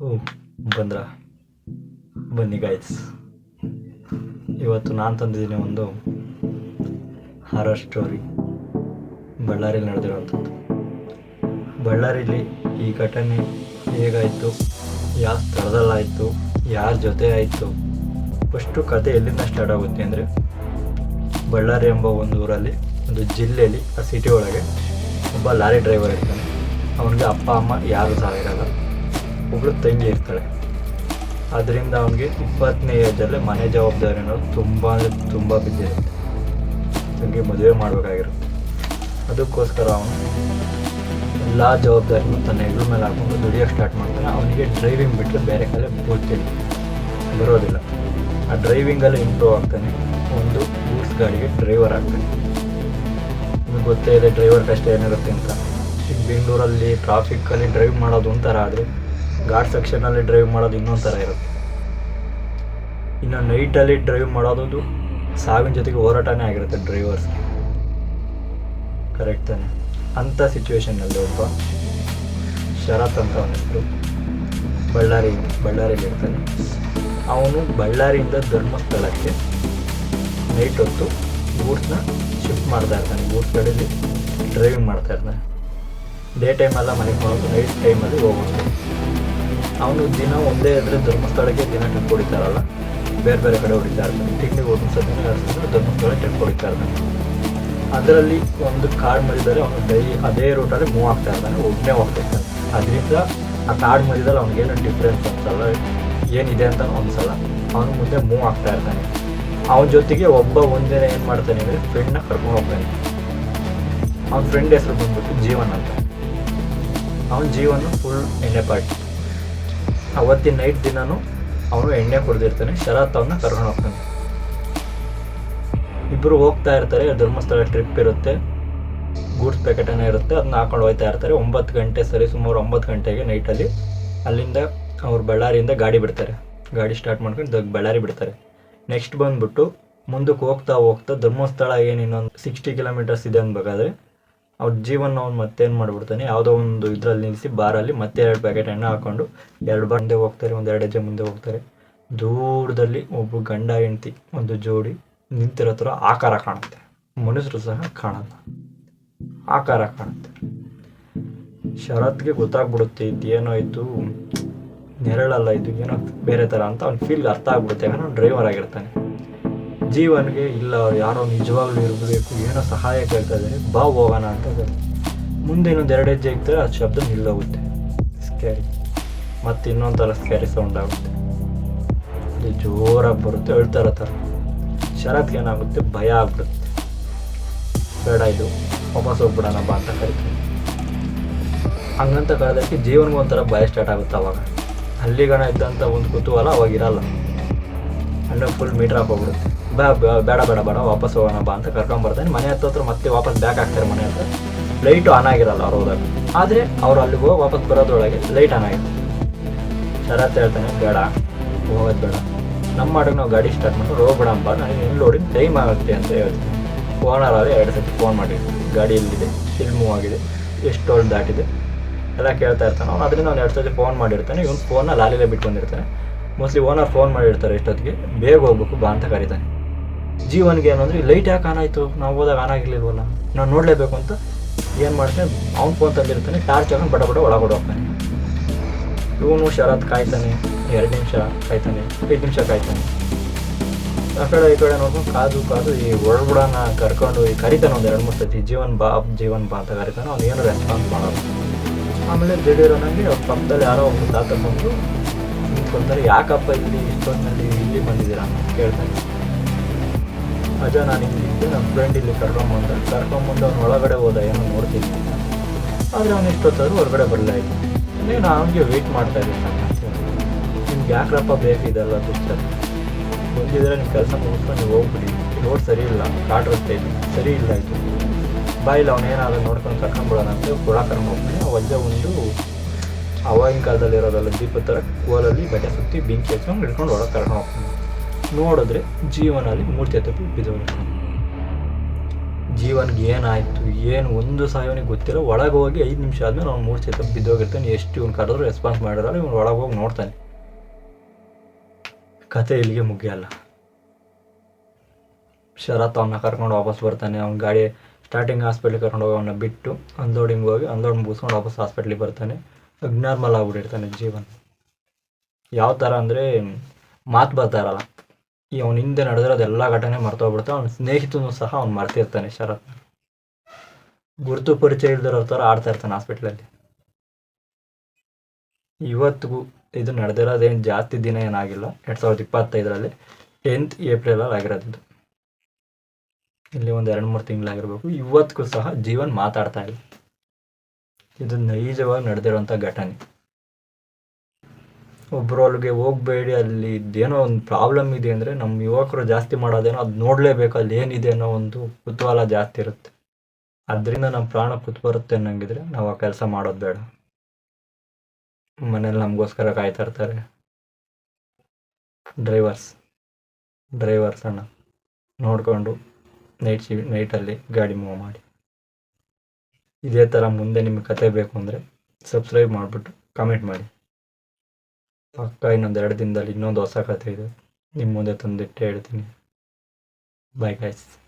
ಬಂದ್ರ? ಬನ್ನಿ ಗಾಯ್ಸ್ ಇವತ್ತು ನಾನು ತಂದಿದ್ದೀನಿ ಒಂದು ಹಾರರ್ ಸ್ಟೋರಿ ಬಳ್ಳಾರಿಯಲ್ಲಿ ನಡೆದಿರುವಂಥದ್ದು. ಬಳ್ಳಾರಿಲಿ ಈ ಘಟನೆ ಹೇಗಾಯಿತು? ಯಾವ ಸ್ಥಳದಲ್ಲಾಯಿತು? ಯಾರ ಜೊತೆ ಆಯಿತು? ಫಸ್ಟು ಕತೆ ಎಲ್ಲಿಂದ ಸ್ಟಾರ್ಟ್ ಆಗುತ್ತೆ ಅಂದರೆ, ಬಳ್ಳಾರಿ ಎಂಬ ಒಂದು ಊರಲ್ಲಿ, ಒಂದು ಜಿಲ್ಲೆಯಲ್ಲಿ ಆ ಸಿಟಿ ಒಳಗೆ ಒಬ್ಬ ಲಾರಿ ಡ್ರೈವರ್ ಇರ್ತಾನೆ. ಅವನಿಗೆ ಅಪ್ಪ, ಅಮ್ಮ ಯಾರು ಸಹ ಇರಲ್ಲ. ಒಬ್ಳು ತಂಗಿ ಇರ್ತಾಳೆ. ಅದರಿಂದ ಅವನಿಗೆ ಇಪ್ಪತ್ತನೇ ಏಜಲ್ಲೇ ಮನೆ ಜವಾಬ್ದಾರಿ ಅನ್ನೋದು ತುಂಬ ಅಂದರೆ ತುಂಬ ಬಿದ್ದಿರುತ್ತೆ. ತಂಗಿ ಮದುವೆ ಮಾಡಬೇಕಾಗಿರುತ್ತೆ. ಅದಕ್ಕೋಸ್ಕರ ಅವನು ಎಲ್ಲ ಜವಾಬ್ದಾರಿನೂ ತನ್ನ ಹೆಗ್ಲ ಮೇಲೆ ಹಾಕೊಂಡು ದುಡಿಯೋಕ್ಕೆ ಸ್ಟಾರ್ಟ್ ಮಾಡ್ತಾನೆ. ಅವನಿಗೆ ಡ್ರೈವಿಂಗ್ ಬಿಟ್ಟರೆ ಬೇರೆ ಕಡೆ ಗೊತ್ತಿಲ್ಲ ಬರೋದಿಲ್ಲ. ಆ ಡ್ರೈವಿಂಗಲ್ಲಿ ಇಂಪ್ರೂವ್ ಆಗ್ತಾನೆ. ಒಂದು ಗೂಡ್ಸ್ ಗಾಡಿಗೆ ಡ್ರೈವರ್ ಆಗ್ತಾನೆ. ನಿಮಗೆ ಗೊತ್ತೇ ಇದೆ ಡ್ರೈವರ್ ಕಷ್ಟ ಏನಿರುತ್ತೆ ಅಂತ. ಬೆಂಗಳೂರಲ್ಲಿ ಟ್ರಾಫಿಕ್ಕಲ್ಲಿ ಡ್ರೈವ್ ಮಾಡೋದು ಒಂಥರ ಆದರೆ ಘಾಟ್ ಸೆಕ್ಷನಲ್ಲಿ ಡ್ರೈವ್ ಮಾಡೋದು ಇನ್ನೊಂದು ಥರ ಇರುತ್ತೆ. ಇನ್ನು ನೈಟಲ್ಲಿ ಡ್ರೈವ್ ಮಾಡೋದು ಸಾವಿನ ಜೊತೆಗೆ ಹೋರಾಟನೇ ಆಗಿರುತ್ತೆ ಡ್ರೈವರ್ಸ್ ಕರೆಕ್ಟ್ ತಾನೆ? ಅಂಥ ಸಿಚುವೇಶನ್ನಲ್ಲಿ ಒಬ್ಬ ಶರತ್ ಅಂತ ಅವನ ಬಳ್ಳಾರಿ ಬಳ್ಳಾರಿಯಲ್ಲಿ ಇರ್ತಾನೆ. ಅವನು ಬಳ್ಳಾರಿಯಿಂದ ಧರ್ಮಸ್ಥಳಕ್ಕೆ ನೈಟ್ ಹೊತ್ತು ಗೂಡ್ಸ್ನ ಶಿಫ್ಟ್ ಮಾಡ್ತಾ ಇರ್ತಾನೆ. ಗೂಡ್ಸ್ ಕಡೆಯಲ್ಲಿ ಡ್ರೈವಿಂಗ್ ಮಾಡ್ತಾ ಇರ್ತಾನೆ. ಡೇ ಟೈಮೆಲ್ಲ ಮನೆಗೆ ಹೋಗೋದು ನೈಟ್ ಟೈಮಲ್ಲಿ ಹೋಗೋದು ಅವನು ದಿನ ಒಂದೇ ಇದ್ರೆ ಧರ್ಮಸ್ಥಳಕ್ಕೆ ದಿನ ಟ್ರಿಪ್ ಹೊಡಿತಾರಲ್ಲ ಬೇರೆ ಬೇರೆ ಕಡೆ ಹೊಡಿತಾ ಇರ್ತಾನೆ ತಿಂಗಳಿಗೆ ಒಂದು ಸಲ ಧರ್ಮಸ್ಥಳ ಟ್ರಿಪ್ ಹೊಡಿತಾ ಇರ್ತಾನೆ ಅದರಲ್ಲಿ ಒಂದು ಕಾಡು ಮಧ್ಯದಲ್ಲಿ ಅವನು ಡೈ ಅದೇ ರೂಟಲ್ಲಿ ಮೂವ್ ಆಗ್ತಾ ಇರ್ತಾನೆ ಒಬ್ಬನೇ ಹೋಗ್ತಿರ್ತಾನೆ ಅದರಿಂದ ಆ ಕಾಡು ಮಧ್ಯದಲ್ಲಿ ಅವ್ನಿಗೇನು ಡಿಫ್ರೆನ್ಸ್ ಅನ್ಸಲ್ಲ, ಏನಿದೆ ಅಂತ ಅನ್ಸಲ್ಲ. ಅವನು ಮುಂದೆ ಮೂವ್ ಆಗ್ತಾ ಇರ್ತಾನೆ. ಅವನ ಜೊತೆಗೆ ಒಬ್ಬ ಒಂದಿನ ಏನು ಮಾಡ್ತಾನೆ ಅಂದರೆ ಫ್ರೆಂಡ್ನ ಕರ್ಕೊಂಡು ಹೋಗ್ತಾನೆ. ಅವನ ಫ್ರೆಂಡ್ ಹೆಸರು ಬಂದ್ಬಿಟ್ಟು ಜೀವನ್ ಅಂತ. ಅವನ ಜೀವನ ಫುಲ್ ಎಣ್ಣೆ ಪಾರ್ಟಿ ಅವತ್ತಿನ ನೈಟ್ ದಿನನೂ ಅವನು ಎಣ್ಣೆ ಕುಡ್ದಿರ್ತಾನೆ ಶರತ್ ಅವನ್ನ ಕರ್ಕೊಂಡು ಹೋಗ್ತಾನೆ. ಇಬ್ಬರು ಹೋಗ್ತಾ ಇರ್ತಾರೆ ಧರ್ಮಸ್ಥಳ ಟ್ರಿಪ್ ಇರುತ್ತೆ. ಗೂಡ್ಸ್ ಪ್ಯಾಕೆಟನೇ ಇರುತ್ತೆ ಅದನ್ನ ಹಾಕೊಂಡು ಹೋಗ್ತಾ ಇರ್ತಾರೆ. ಒಂಬತ್ತು ಗಂಟೆ ಸರಿ, ಸುಮಾರು ಒಂಬತ್ತು ಗಂಟೆಗೆ ನೈಟಲ್ಲಿ ಅಲ್ಲಿಂದ ಅವ್ರು ಬಳ್ಳಾರಿಯಿಂದ ಗಾಡಿ ಬಿಡ್ತಾರೆ. ಗಾಡಿ ಸ್ಟಾರ್ಟ್ ಮಾಡ್ಕೊಂಡು ಬಳ್ಳಾರಿ ಬಿಡ್ತಾರೆ. ನೆಕ್ಸ್ಟ್ ಬಂದ್ಬಿಟ್ಟು ಮುಂದಕ್ಕೆ ಹೋಗ್ತಾ ಹೋಗ್ತಾ ಧರ್ಮಸ್ಥಳ ಏನು ಇನ್ನೊಂದು ಸಿಕ್ಸ್ಟಿ ಕಿಲೋಮೀಟರ್ಸ್ ಇದೆ ಅನ್ಬೇಕಾದ್ರೆ ಅವ್ರ ಜೀವನ ಅವ್ನು ಮತ್ತೇನು ಮಾಡಿಬಿಡ್ತಾನೆ? ಯಾವುದೋ ಒಂದು ಇದರಲ್ಲಿ ನಿಲ್ಲಿಸಿ ಬಾರಲ್ಲಿ ಮತ್ತೆ ಎರಡು ಪ್ಯಾಕೆಟ್ ಎಣ್ಣೆ ಹಾಕೊಂಡು ಎರಡು ಬಾರ್ ಮುಂದೆ ಹೋಗ್ತಾರೆ, ಒಂದು ಎರಡು ಹೆಜ್ಜೆ ಮುಂದೆ ಹೋಗ್ತಾರೆ. ದೂರದಲ್ಲಿ ಒಬ್ಬ ಗಂಡ, ಹೆಂಡತಿ, ಒಂದು ಜೋಡಿ ನಿಂತಿರೋ ಆಕಾರ ಕಾಣುತ್ತೆ. ಮನುಷ್ಯರು ಸಹ ಕಾಣಲ್ಲ. ಆಕಾರ ಕಾಣುತ್ತೆ. ಶರತ್ಗೆ ಗೊತ್ತಾಗ್ಬಿಡುತ್ತೆ, ಇದೇನೋ ಇದು ನೆರಳಲ್ಲ, ಇದು ಏನೋ ಬೇರೆ ಥರ ಅಂತ ಅವ್ನ ಫೀಲ್ ಅರ್ಥ ಆಗ್ಬಿಡುತ್ತೆ. ಯಾಕಂದ್ರೆ ಡ್ರೈವರ್ ಆಗಿರ್ತಾನೆ. ಜೀವನ್ಗೆ ಇಲ್ಲ, ಅವ್ರು ಯಾರೋ ನಿಜವಾಗ್ಲೂ ಇರಬೇಕು, ಏನೋ ಸಹಾಯ ಕೇಳ್ತಾ ಇದ್ದಾರೆ, ಬಾ ಹೋಗೋಣ ಅಂತ. ಮುಂದೆ ಇನ್ನೊಂದು ಎರಡು ಹೆಜ್ಜೆ ಇರ್ತಾರೆ ಆ ಶಬ್ದ ನಿಲ್ಲೋಗುತ್ತೆ. ಸ್ಕ್ಯಾರಿ ಮತ್ತೆ ಇನ್ನೊಂಥರ ಥರ ಸ್ಕ್ಯಾರಿ ಸೌಂಡ್ ಆಗುತ್ತೆ. ಅದು ಜೋರಾಗಿ ಬರುತ್ತೆ ಹೇಳ್ತಾರ ಥರ. ಶರತ್ಗೆ ಏನಾಗುತ್ತೆ? ಭಯ ಆಗ್ಬಿಡುತ್ತೆ. ಬೇಡ ಇದು, ವಾಪಸ್ ಹೋಗ್ಬಿಡೋಣ ಬಾ ಅಂತ ಕರಿತೀನಿ ಹಂಗಂತ ಕರೆದಕ್ಕೆ ಜೀವನಗೂ ಒಂಥರ ಭಯ ಸ್ಟಾರ್ಟ್ ಆಗುತ್ತೆ ಅವಾಗ. ಹಳ್ಳಿಗಣ ಇದ್ದಂಥ ಒಂದು ಕುತೂಹಲ ಅವಾಗಿರಲ್ಲ ಅಣ್ಣ ಫುಲ್ ಮೀಟ್ರ್ ಹಾಕೋಗ್ಬಿಡುತ್ತೆ ಬಾ ಬೇಡ ಬೇಡ ಬೇಡ, ವಾಪಸ್ ಹೋಗೋಣ ಬಾ ಅಂತ ಕರ್ಕೊಂಬರ್ತಾನೆ ಮನೆ ಹತ್ರ ಮತ್ತೆ ವಾಪಸ್ ಬ್ಯಾಕ್ ಆಗ್ತಾರೆ ಮನೆ ಹತ್ರ. ಲೈಟ್ ಆನ್ ಆಗಿರಲ್ಲ ಅವ್ರು ಹೋದಾಗ. ಆದರೆ ಅವ್ರು ಅಲ್ಲಿಗೆ ಹೋಗಿ ವಾಪಸ್ ಬರೋದ್ರೊಳಗೆ ಲೈಟ್ ಆನ್ ಆಗಿರುತ್ತೆ ಅಂತ ಹೇಳ್ತಾನೆ, ಬೇಡ, ಹೋಗೋದು ಬೇಡ. ನಮ್ಮ ಮಾಡಕ್ಕೆ ನಾವು ಗಾಡಿ ಸ್ಟಾರ್ಟ್ ಮಾಡ್ಕೊಂಡು ಹೋಗ್ಬಿಡಂಬ ನನಗೆ ಇಲ್ಲಿ ನೋಡಿ ಟೈಮ್ ಆಗುತ್ತೆ ಅಂತ ಹೇಳ್ತೀನಿ. ಓನರ್ ಆದರೆ ಎರಡು ಸತಿ ಫೋನ್ ಮಾಡಿ ಗಾಡಿ ಎಲ್ಲಿದೆ? ಎಲ್ಲಿ ಮೂವ್ ಆಗಿದೆ. ಎಷ್ಟು ಟೋಲ್ ದಾಟಿದೆ? ಎಲ್ಲ ಕೇಳ್ತಾ ಇರ್ತಾನೆ. ಅವ್ನು ಅದರಿಂದ ಅವ್ನು ಎರಡು ಸತಿ ಫೋನ್ ಮಾಡಿರ್ತಾನೆ. ಇವ್ನು ಫೋನ್ನ ಲಾಲಿಲೇ ಬಿಟ್ಕೊಂಡಿರ್ತಾನೆ ಮೋಸ್ಟ್ಲಿ ಓನರ್ ಫೋನ್ ಮಾಡಿರ್ತಾರೆ ಎಷ್ಟೊತ್ತಿಗೆ. ಬೇಗ ಹೋಗ್ಬೇಕು ಬಾ ಅಂತ ಕರೀತಾನೆ. ಜೀವನ್ಗೆ ಏನು ಅಂದರೆ ಲೈಟ್ ಯಾಕೆ ಆನ್ ಆಯಿತು? ನಾವು ಹೋದಾಗ ಆನ್ ಆಗಿರ್ಲಿಲ್ವಲ್ಲ? ನಾವು ನೋಡಲೇಬೇಕು ಅಂತ ಏನು ಮಾಡ್ತಾನೆ ಅವ್ನು ಫೋನ್ ತಂದಿರ್ತಾನೆ ಟಾರ್ಚ್ ಹಾಕೊಂಡು ಬಡ ಬಡ ಒಳಗಡೆ ಹೋಗ್ತಾನೆ ಇವನು ಶರತ್ ಕಾಯ್ತಾನೆ, ಎರಡು ನಿಮಿಷ ಕಾಯ್ತಾನೆ, ಐದು ನಿಮಿಷ ಕಾಯ್ತಾನೆ. ಆ ಕಡೆ ಈ ಕಡೆ ನೋಡ್ಕೊಂಡು ಕಾದು ಕಾದು ಈ ಒಳಬುಡನ ಕರ್ಕೊಂಡು ಈ ಕರಿತಾನೆ ಒಂದು ಎರಡು ಮೂರು ಸತಿ. ಜೀವನ್ ಬಾ ಜೀವನ್ ಬಾ ಅಂತ ಕರಿತಾನೆ. ಅವ್ನು ಏನು ರೆಸ್ಪಾನ್ಸ್ ಮಾಡೋದು ಆಮೇಲೆ ದಿಢೀರನಾಗಿ ಅವ್ರ ಪಕ್ಕದಲ್ಲಿ ಯಾರೋ ಒಬ್ಬ ತಾತ ಬಂದು ನಿಂತ್ಕೊಂತಾರೆ. ಯಾಕಪ್ಪ ಇಲ್ಲಿ ಇಷ್ಟೊತ್ತಿನಲ್ಲಿ ಇಲ್ಲಿ ಬಂದಿದ್ದೀರಾ? ಅಂತ ಕೇಳ್ತಾನೆ. ಅಜ ನಾನು ಇಲ್ಲಿದ್ದೆ ನನ್ನ ಫ್ರೆಂಡ್ ಇಲ್ಲಿ ಕರ್ಕೊಂಬಂದ ಕರ್ಕೊಂಬಂದು ಅವ್ನು ಒಳಗಡೆ ಹೋದ, ಏನೋ ನೋಡ್ತೀನಿ. ಆದರೆ ಅವ್ನು ಇಷ್ಟೊತ್ತಾದ್ರೂ ಹೊರಗಡೆ ಬರಲೇ ಆಯಿತು ನೀವು ನಾನು ಅವನಿಗೆ ವೆಯ್ಟ್ ಮಾಡ್ತಾ ಇದ್ದೀನಿ ನಿಮ್ಗೆ ಯಾಕ್ರಪ್ಪ ಬೇಕಿದೆಲ್ಲ ದುಷ್ಟ ಬಂದಿದ್ರೆ ನಿಮ್ಮ ಕೆಲಸ ಮುಗಿಸ್ಕೊಂಡು ನೀವು ಹೋಗ್ಬಿಡಿ. ರೋಡ್ ಸರಿ ಇಲ್ಲ, ಕಾಡ್ ರಸ್ತೆ ಇದೆ. ಸರಿ ಇಲ್ಲ ಇದು. ಬಾಯಿಲ್ಲ ಅವನೇನಾದ್ರು ನೋಡ್ಕೊಂಡು ಕರ್ಕೊಂಡ್ಬಿಡೋಣ ಅಂತ ಕೊಳ ಕರ್ಕೊಂಡು ಹೋಗ್ತಾನೆ ಆ ವಜ್ಜ ಒಂದು ಅವಾಗಿನ ಕಾಲದಲ್ಲಿ ಇರೋದಲ್ಲ ದೀಪದ ಥರ ಕೋಲಲ್ಲಿ ಬಟ್ಟೆ ಸುತ್ತಿ ಬೆಂಕಿ ಹಚ್ಕೊಂಡು ಹಿಡ್ಕೊಂಡು ಒಳಗೆ ಕರ್ಕೊಂಡು ಹೋಗ್ತಾನೆ. ನೋಡಿದ್ರೆ ಜೀವನಲ್ಲಿ ಮೂರ್ತಿ ತಪ್ಪಿ ಬಿದ್ದವನು. ಜೀವನ್ಗೆ ಏನಾಯಿತು, ಏನು ಒಂದು ಸಾಯವನಿಗೆ ಗೊತ್ತಿಲ್ಲ. ಒಳಗೆ ಹೋಗಿ ಐದು ನಿಮಿಷ ಆದಮೇಲೆ ಅವ್ನು ಮೂರ್ತಿ ಚಿತ್ರ ಬಿದ್ದೋಗಿರ್ತಾನೆ. ಎಷ್ಟು ಇವ್ನು ಕರೆದ್ರು ರೆಸ್ಪಾನ್ಸ್ ಮಾಡಿರಲ್ಲ, ಇವ್ನು ಒಳಗೆ ಹೋಗಿ ನೋಡ್ತಾನೆ. ಕತೆ ಇಲ್ಲಿಗೆ ಮುಗಿಯಲ್ಲ. ಶರತ್ ಅವನ್ನ ಕರ್ಕೊಂಡು ವಾಪಸ್ ಬರ್ತಾನೆ. ಅವ್ನ ಗಾಡಿ ಸ್ಟಾರ್ಟಿಂಗ್ ಹಾಸ್ಪಿಟ್ಲಿಗೆ ಕರ್ಕೊಂಡು ಹೋಗಿ ಅವನ್ನ ಬಿಟ್ಟು ಅನ್ಲೋಡಿಂಗ್ ಹೋಗಿ ಅನ್ಲೋಡ್ ಮುಗಿಸ್ಕೊಂಡು ವಾಪಸ್ ಹಾಸ್ಪಿಟ್ಲಿಗೆ ಬರ್ತಾನೆ. ಅಗ್ನಾರ್ಮಲ್ ಆಗ್ಬಿಟ್ಟಿರ್ತಾನೆ ಜೀವನ. ಯಾವ ಥರ ಅಂದರೆ ಮಾತು ಬರ್ತಾ ಇರಲ್ಲ. ಈ ಅವ್ನ ಹಿಂದೆ ನಡೆದಿರೋದೆಲ್ಲ ಘಟನೆ ಮರ್ತೋಗ್ಬಿಡ್ತಾನೆ ಅವನ ಸ್ನೇಹಿತನು ಸಹ ಅವ್ನು ಮರ್ತಿರ್ತಾನೆ ಶರತ್. ಗುರುತು ಪರಿಚಯ ಇಲ್ದಿರೋ ಥರ ಆಡ್ತಾ ಇರ್ತಾನೆ ಹಾಸ್ಪಿಟ್ಲಲ್ಲಿ. ಇವತ್ತಿಗೂ ಇದು ನಡೆದಿರೋದೇನು ಜಾಸ್ತಿ ದಿನ ಏನಾಗಿಲ್ಲ, ಎರಡು ಸಾವಿರದ ಇಪ್ಪತ್ತೈದರಲ್ಲಿ ಟೆಂತ್ ಏಪ್ರಿಲಲ್ಲಿ ಆಗಿರೋದು ಇಲ್ಲಿ ಒಂದು ಎರಡು ಮೂರು ತಿಂಗಳಾಗಿರ್ಬೇಕು. ಇವತ್ತಿಗೂ ಸಹ ಜೀವನ್ ಮಾತಾಡ್ತಾ ಇಲ್ಲ. ಇದು ನೈಜವಾಗಿ ನಡೆದಿರುವಂಥ ಘಟನೆ. ಒಬ್ಬರು ಅಲ್ಲಿಗೆ ಹೋಗಬೇಡಿ, ಅಲ್ಲಿ ಇದೇನೋ ಒಂದು ಪ್ರಾಬ್ಲಮ್ ಇದೆ ಅಂದರೆ ನಮ್ಮ ಯುವಕರು ಜಾಸ್ತಿ ಮಾಡೋದೇನೋ ಅದು ನೋಡಲೇಬೇಕು, ಅಲ್ಲಿ ಏನಿದೆ ಅನ್ನೋ ಒಂದು ಕುತೂಹಲ ಜಾಸ್ತಿ ಇರುತ್ತೆ. ಅದರಿಂದ ನಮ್ಮ ಪ್ರಾಣ ಕುತ್ ಬರುತ್ತೆ ಅನ್ನಂಗಿದ್ರೆ ನಾವು ಆ ಕೆಲಸ ಮಾಡೋದು ಬೇಡ. ಮನೇಲಿ ನಮಗೋಸ್ಕರ ಕಾಯ್ತಾ ಇರ್ತಾರೆ. ಡ್ರೈವರ್ಸ್ ಡ್ರೈವರ್ಸ್ ಅಣ್ಣ, ನೋಡಿಕೊಂಡು ನೈಟ್ ಶಿ, ನೈಟಲ್ಲಿ ಗಾಡಿ ಮೂವ್ ಮಾಡಿ. ಇದೇ ಥರ ಮುಂದೆ ನಿಮಗೆ ಕತೆ ಬೇಕು ಅಂದರೆ ಸಬ್ಸ್ಕ್ರೈಬ್ ಮಾಡಿಬಿಟ್ಟು ಕಮೆಂಟ್ ಮಾಡಿ. ಪಕ್ಕ ಇನ್ನೊಂದು ಎರಡು ದಿನದಲ್ಲಿ ಇನ್ನೊಂದು ಹೊಸ ಕಥೆ ಇದೆ. ನಿಮ್ಮ ಮುಂದೆ ತಂದಿಟ್ಟೆ ಹೇಳ್ತೀನಿ. Bye guys